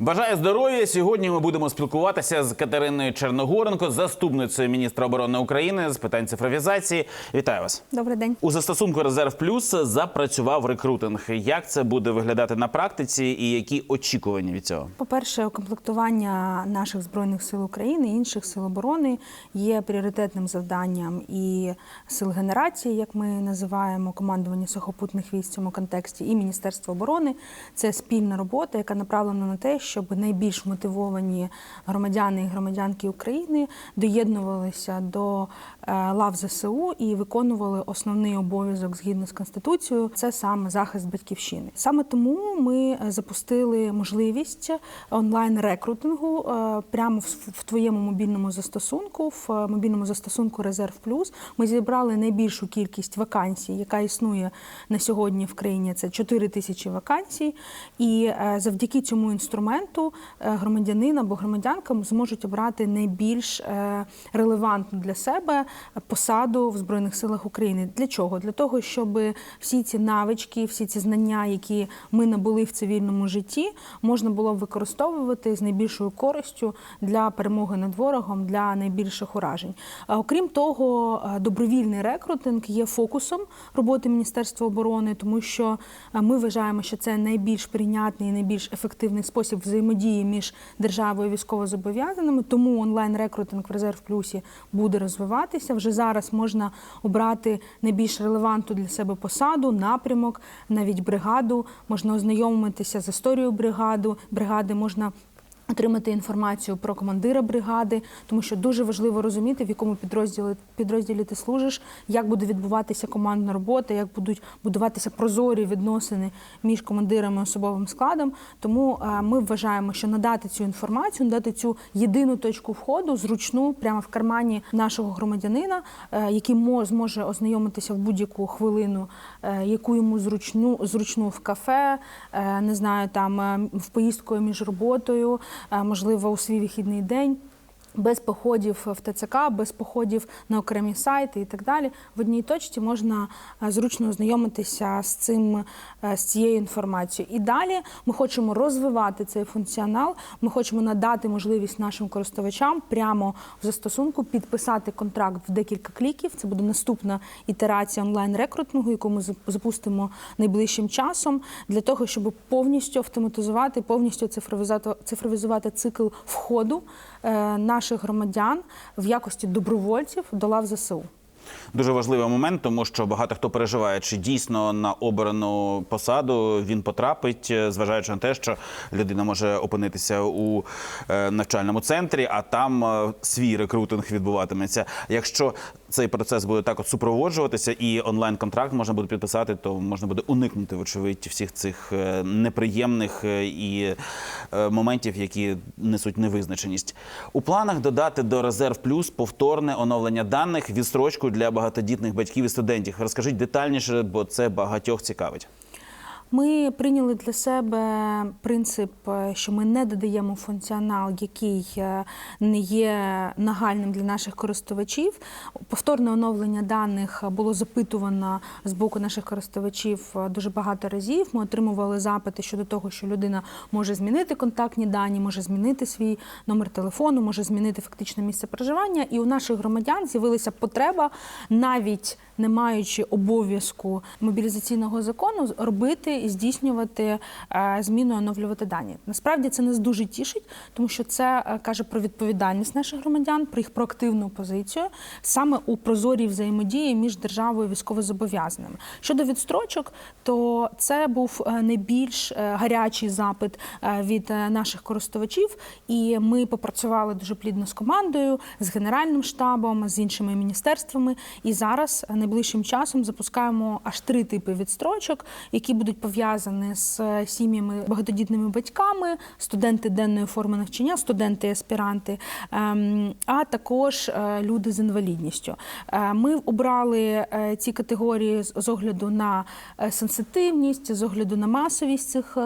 Бажаю здоров'я. Сьогодні ми будемо спілкуватися з Катериною Черногоренко, заступницею міністра оборони України з питань цифровізації. Вітаю вас. Добрий день. У застосунку Резерв Плюс запрацював рекрутинг. Як це буде виглядати на практиці, і які очікування від цього? По-перше, укомплектування наших збройних сил України і інших сил оборони є пріоритетним завданням і сил генерації, як ми називаємо командування сухопутних військ в цьому контексті, і Міністерства оборони. Це спільна робота, яка направлена на те, щоб найбільш мотивовані громадяни і громадянки України доєднувалися до е, лав ЗСУ і виконували основний обов'язок згідно з конституцією. Це саме захист батьківщини. Саме тому ми е, запустили можливість онлайн рекрутингу е, прямо в, твоєму мобільному застосунку, в мобільному застосунку Резерв Плюс. Ми зібрали найбільшу кількість вакансій, яка існує на сьогодні в країні. Це 4 тисячі вакансій. І завдяки цьому інструменту е, громадянин або громадянка зможуть обрати найбільш е, релевантну для себе посаду в Збройних силах України. Для чого? Для того, щоб всі ці навички, всі ці знання, які ми набули в цивільному житті, можна було використовувати з найбільшою користю для перемоги над ворогом, для найбільших уражень. Окрім того, е, добровільний рекрутинг є фокусом роботи Міністерства оборони, тому що ми вважаємо, що це найбільш прийнятний і найбільш ефективний спосіб взаємодії між державою і військовозобов'язаними. Тому онлайн рекрутинг в резерв плюсі буде розвиватися. Вже зараз можна обрати найбільш релевантну для себе посаду, напрямок, навіть бригаду. Можна ознайомитися з історією бригаду, бригади можна. Отримати інформацію про командира бригади, тому що дуже важливо розуміти, в якому підрозділі підрозділі ти служиш, як буде відбуватися командна робота, як будуть будуватися прозорі відносини між командирами і особовим складом. Тому е, ми вважаємо, що надати цю інформацію, надати цю єдину точку входу, зручну, прямо в кармані нашого громадянина, е, який мо- зможе ознайомитися в будь-яку хвилину, е, яку йому зручну зручну в кафе, не знаю, там е, в поїздку між роботою, можливо, у свій вихідний день. Без походів в ТЦК, без походів на окремі сайти і так далі. В одній точці можна е, зручно ознайомитися з цим е, з цією інформацією. І далі ми хочемо розвивати цей функціонал. Ми хочемо надати можливість нашим користувачам прямо в застосунку підписати контракт в декілька кліків. Це буде наступна ітерація онлайн рекрутингу, яку ми запустимо найближчим часом, для того, щоб повністю автоматизувати, повністю цифровізувати, цикл входу наших громадян в якості добровольців до лав ЗСУ. Дуже важливий момент, тому що багато хто переживає, чи дійсно на обрану посаду він потрапить, е, зважаючи на те, що людина може опинитися у е, навчальному центрі, а там е, свій рекрутинг відбуватиметься. Якщо цей процес буде так от супроводжуватися, і онлайн-контракт можна буде підписати, то можна буде уникнути, вочевидь, всіх цих неприємних і моментів, які несуть невизначеність. У планах додати до резерв плюс повторне оновлення даних, відстрочку для багатодітних батьків і студентів. Розкажіть детальніше, бо це багатьох цікавить. Ми прийняли для себе принцип, е, що ми не додаємо функціонал, який е, не є нагальним для наших користувачів. Повторне оновлення даних було запитувано з боку наших користувачів е, дуже багато разів. Ми отримували запити щодо того, що людина може змінити контактні дані, може змінити свій номер телефону, може змінити фактичне місце проживання. І у наших громадян з'явилася потреба навіть не маючи обов'язку мобілізаційного закону, робити і здійснювати е, зміну, оновлювати дані. Насправді це нас дуже тішить, тому що це е, каже про відповідальність наших громадян, про їх проактивну позицію саме у прозорій взаємодії між державою і військовозобов'язаними. Щодо відстрочок, то це був е, найбільш гарячий запит від наших користувачів, і ми попрацювали дуже плідно з командою, з генеральним штабом, з іншими міністерствами. І зараз найближчим часом запускаємо аж три типи відстрочок, які будуть пов'язані з е, сім'ями багатодітними батьками, студенти денної форми навчання, студенти, аспіранти, ем, а також е, люди з інвалідністю. Е, Ми обрали ці категорії з огляду на сенситивність, з огляду на масовість цих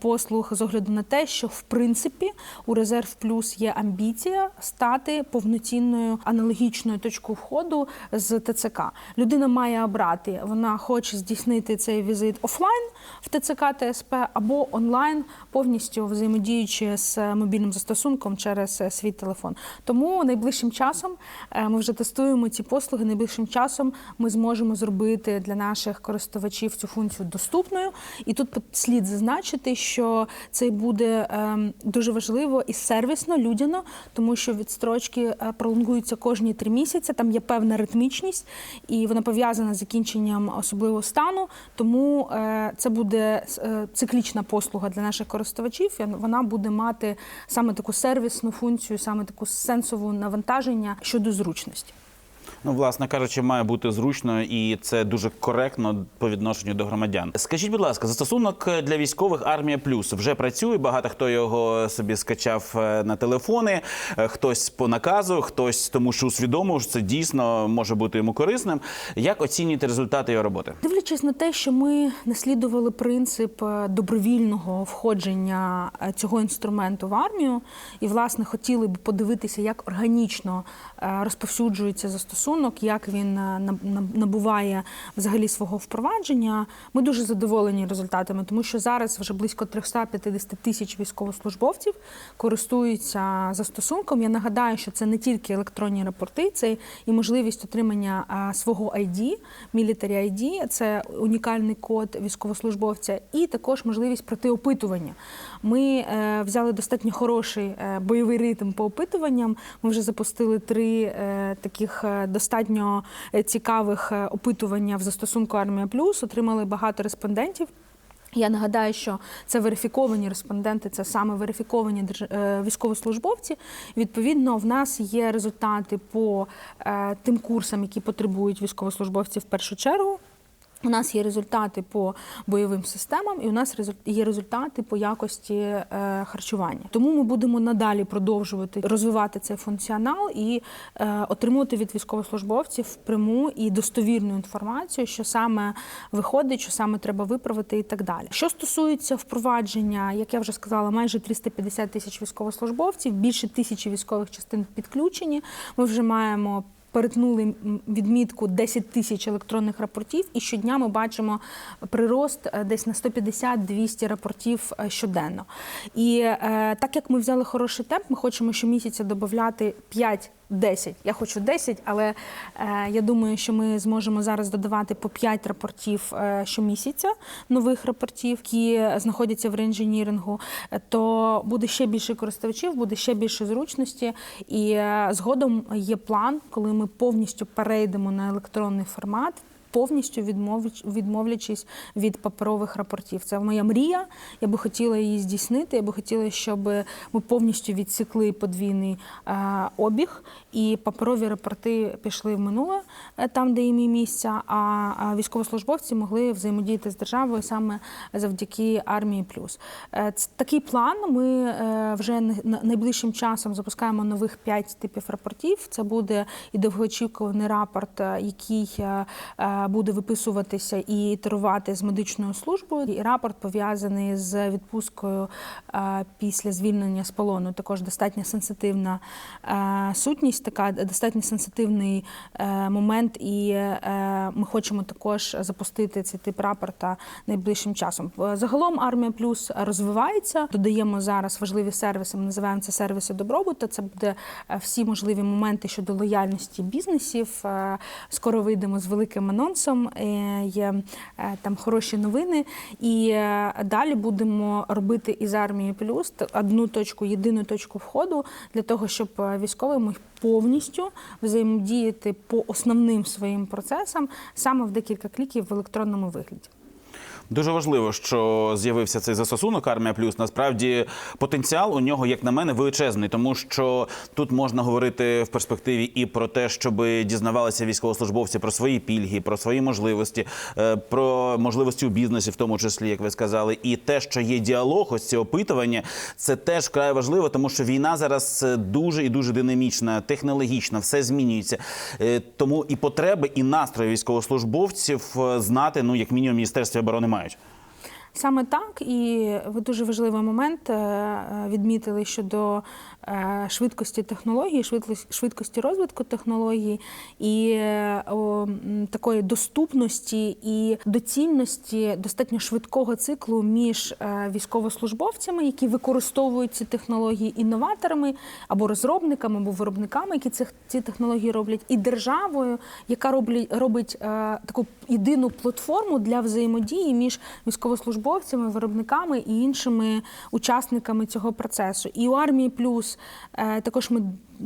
послуг, з огляду на те, що в принципі у резерв плюс є амбіція стати повноцінною аналогічною точкою входу з ТЦК. Людина має обрати, вона хоче здійснити цей візит офлайн офлайн в ТЦК ТСП або онлайн, повністю взаємодіючи з мобільним застосунком через е, свій телефон. Тому найближчим часом е, ми вже тестуємо ці послуги. Найближчим часом ми зможемо зробити для наших користувачів цю функцію доступною. І тут слід зазначити, що це буде ем, дуже важливо і сервісно, людяно, тому що відстрочки е, пролонгуються кожні три місяці. Там є певна ритмічність, і вона пов'язана з закінченням особливого стану. Тому е, це буде е, циклічна послуга для наших користувачів. Вона буде мати саме таку сервісну функцію, саме таку сенсову навантаження щодо зручності. Ну, власне кажучи, має бути зручно і це дуже коректно по відношенню до громадян. Скажіть, будь ласка, застосунок для військових армія плюс вже працює. Багато хто його собі скачав е, на телефони, е, хтось по наказу, хтось тому, що усвідомив, що це дійсно може бути йому корисним. Як оцінюєте результати його роботи? Дивлячись на те, що ми наслідували принцип е, добровільного входження цього інструменту в армію, і власне хотіли б подивитися, як органічно розповсюджується застосунок, як він е, наб- наб- набуває взагалі свого впровадження. Ми дуже задоволені результатами, тому що зараз вже близько 350 тисяч військовослужбовців користуються застосунком. Я нагадаю, що це не тільки електронні рапорти, це і можливість отримання е, свого ID, Military ID, це унікальний код військовослужбовця, і також можливість пройти опитування. Ми е, взяли достатньо хороший бойовий ритм по опитуванням. Ми вже запустили три таких е, достатньо е, цікавих е, опитування в застосунку Армія Плюс. Отримали багато респондентів. Я нагадаю, що це верифіковані респонденти, це саме верифіковані е, військовослужбовці. Відповідно, в нас є результати по тим курсам, які потребують військовослужбовці в першу чергу. У нас є результати по бойовим системам, і у нас є результати по якості е, харчування. Тому ми будемо надалі продовжувати розвивати цей функціонал і е, отримувати від військовослужбовців пряму і достовірну інформацію, що саме виходить, що саме треба виправити, і так далі. Що стосується впровадження, як я вже сказала, майже 350 тисяч військовослужбовців, більше тисячі військових частин підключені. Ми вже маємо перетнули відмітку 10 тисяч електронних рапортів, і щодня ми бачимо прирост е, десь на 150-200 рапортів е, щоденно. І е, так як ми взяли хороший темп, ми хочемо щомісяця додати 5 10. Я хочу 10, але е, я думаю, що ми зможемо зараз додавати по 5 рапортів е, щомісяця, нових рапортів, які знаходяться в реінженірингу, то буде ще більше користувачів, буде ще більше зручності. І е, згодом є план, коли ми повністю перейдемо на електронний формат. Повністю відмовлячись від паперових рапортів. Це моя мрія. Я би хотіла її здійснити. Я би хотіла, щоб ми повністю відсікли подвійний е, обіг, і паперові рапорти пішли в минуле, е, там, де їм і місця. А, військовослужбовці могли взаємодіяти з державою саме завдяки армії. Плюс Е, ц- такий план. Ми е, вже на- на- найближчим часом запускаємо нових 5 типів рапортів. Це буде і довгоочікуваний рапорт, який буде виписуватися і ітерувати з медичною службою. І рапорт пов'язаний з відпусткою е, після звільнення з полону. Також достатньо сенситивна е, сутність, така достатньо сенситивний е, момент, і ми хочемо також запустити цей тип рапорта найближчим часом. Загалом армія плюс розвивається. Додаємо зараз важливі сервіси. Ми називаємо це сервіси добробуту. Це буде всі можливі моменти щодо лояльності бізнесів. Скоро вийдемо з великим анонсом. Е, Є е, там хороші новини. І е, далі будемо робити із армії плюс одну точку, єдину точку входу для того, щоб військовий міг повністю взаємодіяти по основним своїм процесам саме в декілька кліків в електронному вигляді. Дуже важливо, що з'явився цей застосунок Армія Плюс. Насправді потенціал у нього, як на мене, величезний, тому що тут можна говорити в перспективі і про те, щоб дізнавалися військовослужбовці про свої пільги, про свої можливості, е, про можливості у бізнесі, в тому числі, як ви сказали, і те, що є діалог, ось ці опитування, це теж вкрай важливо, тому що війна зараз е, дуже і дуже динамічна, технологічна, все змінюється. Е, Тому і потреби, і настрої військовослужбовців знати, ну як мінімум, міністерстві оборони мають. Саме так, і ви дуже важливий момент е, е, відмітили щодо швидкості технологій, швидкості- розвитку технологій і е, такої доступності і доцільності достатньо швидкого циклу між е, військовослужбовцями, які використовують ці технології, інноваторами або розробниками, або виробниками, які цих ці технології роблять, і державою, яка роблять робить е, таку єдину платформу для взаємодії між військовослужбовцями, виробниками і іншими учасниками цього процесу. І у армії плюс е, також ми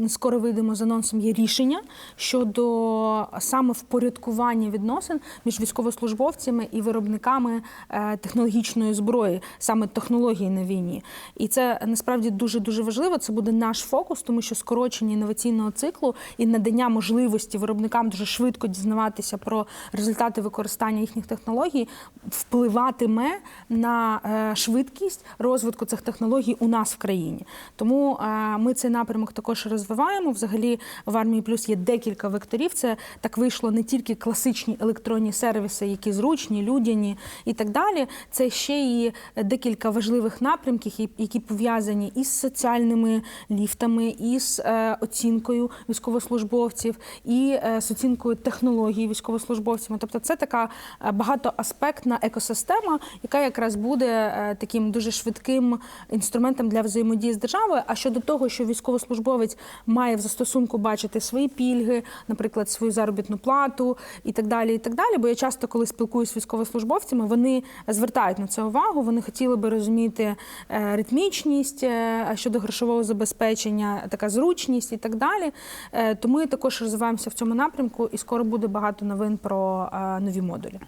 скоро вийдемо з анонсом. Є рішення щодо саме впорядкування відносин між військовослужбовцями і виробниками е, технологічної зброї, саме технології на війні. І це насправді дуже дуже важливо. Це буде наш фокус, тому що скорочення інноваційного циклу і надання можливості виробникам дуже швидко дізнаватися про результати використання їхніх технологій впливатиме на е, швидкість розвитку цих технологій у нас в країні. Тому е, ми цей напрямок також розвиваємо. Взагалі в армії плюс є декілька векторів. Це так вийшло не тільки класичні електронні сервіси, які зручні, людяні і так далі. Це ще і декілька важливих напрямків, які пов'язані із соціальними ліфтами, із е, оцінкою військовослужбовців, і е, з оцінкою технологій військовослужбовцями. Тобто, це така е, багатоаспектна екосистема, яка якраз буде таким дуже швидким інструментом для взаємодії з державою. А щодо того, що військовослужбовець має в застосунку бачити свої пільги, наприклад, свою заробітну плату і так далі. І так далі. Бо я часто, коли спілкуюся з військовослужбовцями, вони звертають на це увагу. Вони хотіли би розуміти е, ритмічність е, щодо грошового забезпечення, така зручність і так далі. Е, То ми також розвиваємося в цьому напрямку, і скоро буде багато новин про нові модулі.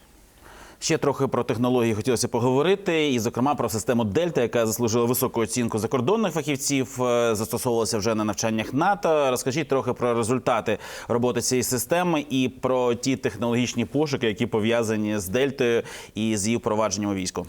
Ще трохи про технології хотілося поговорити, і, зокрема, про систему Дельта, яка заслужила високу оцінку закордонних фахівців, е, застосовувалася вже на навчаннях НАТО. Розкажіть трохи про результати роботи цієї системи і про ті технологічні пошуки, які пов'язані з Дельтою і з її впровадженням у війську.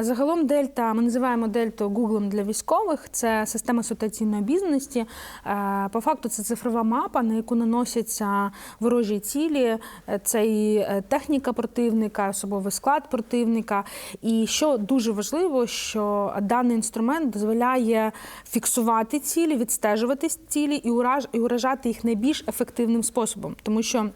Загалом Дельта, ми називаємо Дельту Гуглом для військових. Це система ситуаційної обізнаності. Е, По факту це цифрова мапа, на яку наносяться ворожі цілі. Е, Це і е, техніка противника, особовий склад противника. І що дуже важливо, що даний інструмент дозволяє фіксувати цілі, відстежувати цілі і уражати їх найбільш ефективним способом, тому що.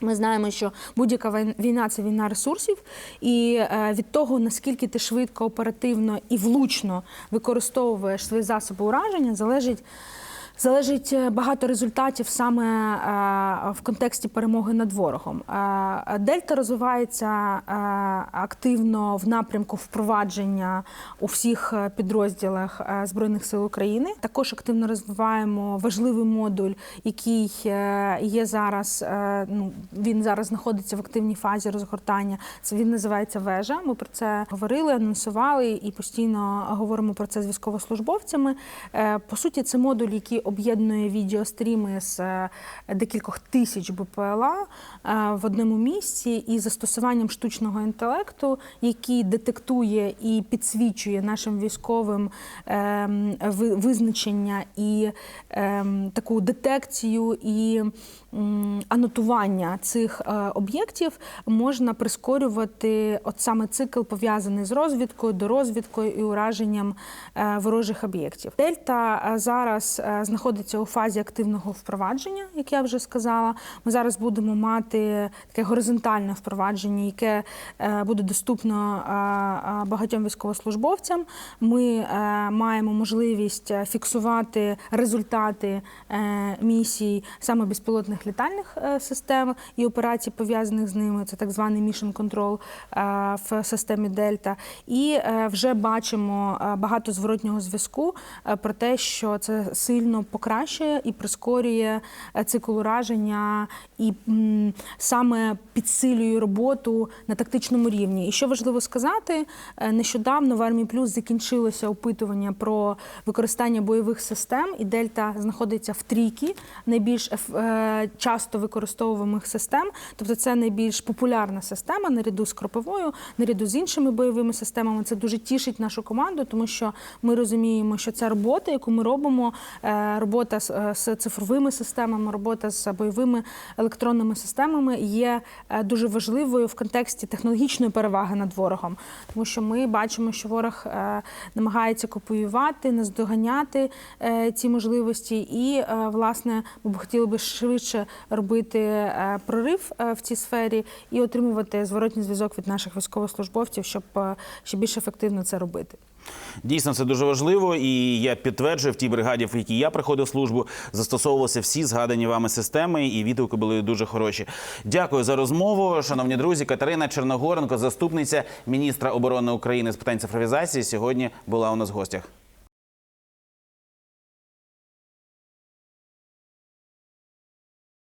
Ми знаємо, що будь-яка війна це війна ресурсів, і е, від того, наскільки ти швидко, оперативно і влучно використовуєш свої засоби ураження, залежить. Залежить е, багато результатів саме е, в контексті перемоги над ворогом. Е, Дельта розвивається активно в напрямку впровадження у всіх підрозділах Збройних сил України. Також активно розвиваємо важливий модуль, який є зараз. Ну він зараз знаходиться в активній фазі розгортання. Це він називається вежа. Ми про це говорили, анонсували і постійно говоримо про це з військовослужбовцями. По суті, це модуль, який об'єднує відеостріми з е, декількох тисяч БПЛА е, в одному місці. І застосуванням штучного інтелекту, який детектує і підсвічує нашим військовим ем, визначення і ем, таку детекцію і анотування цих е, об'єктів можна прискорювати от саме цикл пов'язаний з розвідкою, дорозвідкою і ураженням е, ворожих об'єктів. Дельта е, зараз знаходиться у фазі активного впровадження, як я вже сказала. Ми зараз будемо мати таке горизонтальне впровадження, яке буде доступно багатьом військовослужбовцям. Ми маємо можливість фіксувати результати місій саме безпілотних літальних е, систем і операцій, пов'язаних з ними. Це так званий Mission Control е, в системі Дельта. І е, вже бачимо багато зворотнього зв'язку про те, що це сильно покращує і прискорює цикл ураження і саме підсилює роботу на тактичному рівні. І що важливо сказати, нещодавно в армії плюс закінчилося опитування про використання бойових систем, і Дельта знаходиться в трійці найбільш часто використовуваних систем. Тобто це найбільш популярна система наряду з кроповою, наряду з іншими бойовими системами. Це дуже тішить нашу команду, тому що ми розуміємо, що ця робота, яку ми робимо, е, робота з, е, цифровими системами, робота з бойовими електронними системами є е, дуже важливою в контексті технологічної переваги над ворогом, тому що ми бачимо, що ворог намагається копіювати, наздоганяти ці можливості, і власне ми б хотіли би швидше робити е, прорив е, в цій сфері і отримувати зворотній зв'язок від наших військовослужбовців, щоб е, ще більш ефективно це робити. Дійсно, це дуже важливо, і я підтверджую в тій бригаді, в якій я приходив службу, застосовувалися всі згадані вами системи, і відгуки були дуже хороші. Дякую за розмову, шановні друзі. Катерина Черногоренко, заступниця міністра оборони України з питань цифровізації, сьогодні була у нас в гостях.